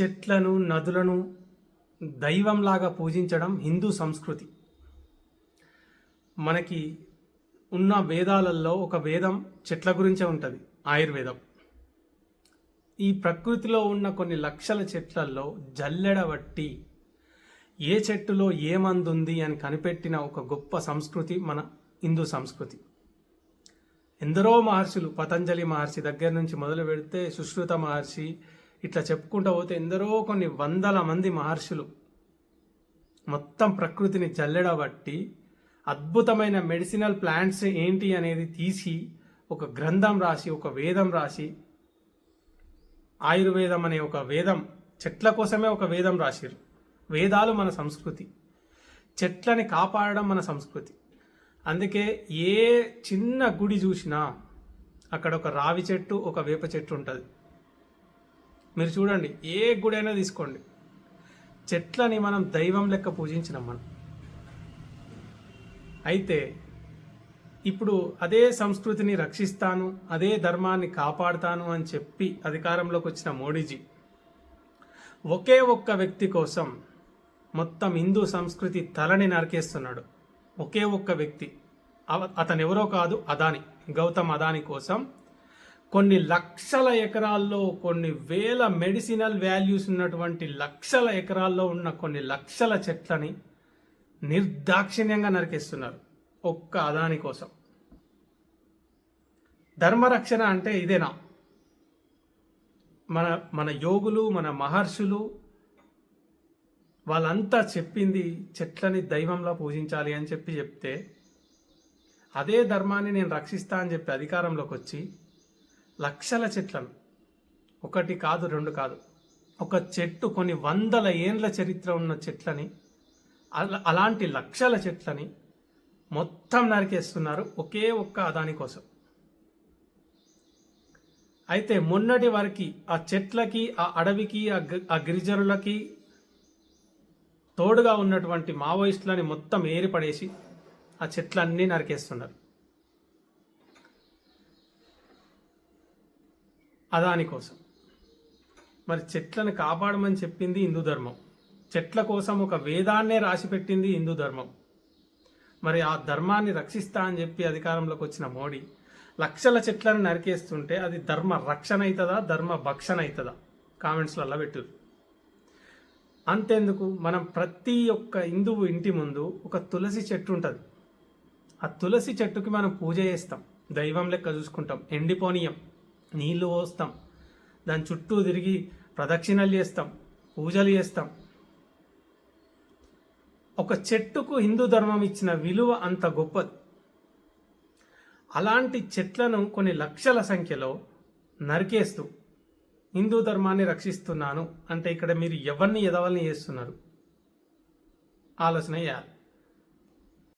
చెట్లను నదులను దైవంలాగా పూజించడం హిందూ సంస్కృతి. మనకి ఉన్న వేదాలలో ఒక వేదం చెట్ల గురించే ఉంటుంది ఆయుర్వేదం. ఈ ప్రకృతిలో ఉన్న కొన్ని లక్షల చెట్లలో జల్లెడబట్టి ఏ చెట్టులో ఏ మందు ఉంది అని కనిపెట్టిన ఒక గొప్ప సంస్కృతి మన హిందూ సంస్కృతి. ఎందరో మహర్షులు పతంజలి మహర్షి దగ్గర నుంచి మొదలు పెడితే సుశ్రుత మహర్షి ఇట్లా చెప్పుకుంటూ పోతే ఎందరో కొన్ని వందల మంది మహర్షులు మొత్తం ప్రకృతిని జల్లెడబట్టి అద్భుతమైన మెడిసినల్ ప్లాంట్స్ ఏంటి అనేది తీసి ఒక గ్రంథం రాసి ఒక వేదం రాసి ఆయుర్వేదం అనే ఒక వేదం చెట్ల కోసమే ఒక వేదం రాసిరు వేదాలు మన సంస్కృతి. చెట్లని కాపాడడం మన సంస్కృతి. అందుకే ఏ చిన్న గుడి చూసినా అక్కడ ఒక రావి చెట్టు ఒక వేప చెట్టు ఉంటుంది. మీరు చూడండి ఏ గుడైనా తీసుకోండి. చెట్లని మనం దైవం లెక్క పూజించినాం మనం. అయితే ఇప్పుడు అదే సంస్కృతిని రక్షిస్తాను అదే ధర్మాన్ని కాపాడుతాను అని చెప్పి అధికారంలోకి వచ్చిన మోడీజీ ఒకే ఒక్క వ్యక్తి కోసం మొత్తం హిందూ సంస్కృతి తలని నరికేస్తున్నాడు. ఒకే ఒక్క వ్యక్తి. అతను ఎవరో కాదు అదాని గౌతమ్ అదాని కోసం కొన్ని లక్షల ఎకరాల్లో కొన్ని వేల మెడిసినల్ వాల్యూస్ ఉన్నటువంటి లక్షల ఎకరాల్లో ఉన్న కొన్ని లక్షల చెట్లని నిర్దాక్షిణ్యంగా నరికేస్తున్నారు ఒక్క అదాని కోసం. ధర్మరక్షణ అంటే ఇదేనా? మన మన యోగులు మన మహర్షులు వాళ్ళంతా చెప్పింది చెట్లని దైవంలా పూజించాలి అని చెప్పి చెప్తే అదే ధర్మాన్ని నేను రక్షిస్తా అని చెప్పి అధికారంలోకి వచ్చి లక్షల చెట్లను. ఒకటి కాదు రెండు కాదు. ఒక చెట్టు కొన్ని వందల ఏండ్ల చరిత్ర ఉన్న చెట్లని అలాంటి లక్షల చెట్లని మొత్తం నరికేస్తున్నారు ఒకే ఒక్క అదాని కోసం. అయితే మొన్నటి వరకు ఆ చెట్లకి ఆ అడవికి ఆ ఆ గిరిజనులకి తోడుగా ఉన్నటువంటి మావోయిస్టులని మొత్తం ఏరిపడేసి ఆ చెట్లన్నీ నరికేస్తున్నారు. అదాని కోసం. మరి చెట్లను కాపాడమని చెప్పింది హిందూ ధర్మం. చెట్ల కోసం ఒక వేదాన్నే రాసిపెట్టింది హిందూ ధర్మం. మరి ఆ ధర్మాన్ని రక్షిస్తా అని చెప్పి అధికారంలోకి వచ్చిన మోడీ లక్షల చెట్లను నరికేస్తుంటే అది ధర్మ రక్షణ అవుతుందా ధర్మ భక్షణ అవుతుందా కామెంట్స్లలో పెట్టురు అంతెందుకు? మనం ప్రతి ఒక్క హిందువు ఇంటి ముందు ఒక తులసి చెట్టు ఉంటుంది. ఆ తులసి చెట్టుకి మనం పూజ చేస్తాం. దైవం లెక్క చూసుకుంటాం. ఎండిపోనీయం. నీళ్ళు పోస్తాం. దాని చుట్టూ తిరిగి ప్రదక్షిణలు చేస్తాం పూజలు చేస్తాం. ఒక చెట్టుకు హిందూ ధర్మం ఇచ్చిన విలువ అంత గొప్పది. అలాంటి చెట్లను కొన్ని లక్షల సంఖ్యలో నరికేస్తూ హిందూ ధర్మాన్ని రక్షిస్తున్నాను అంటే ఇక్కడ మీరు ఎవరిని ఎదవల్ని చేస్తున్నారు? ఆలోచన చేయాలి.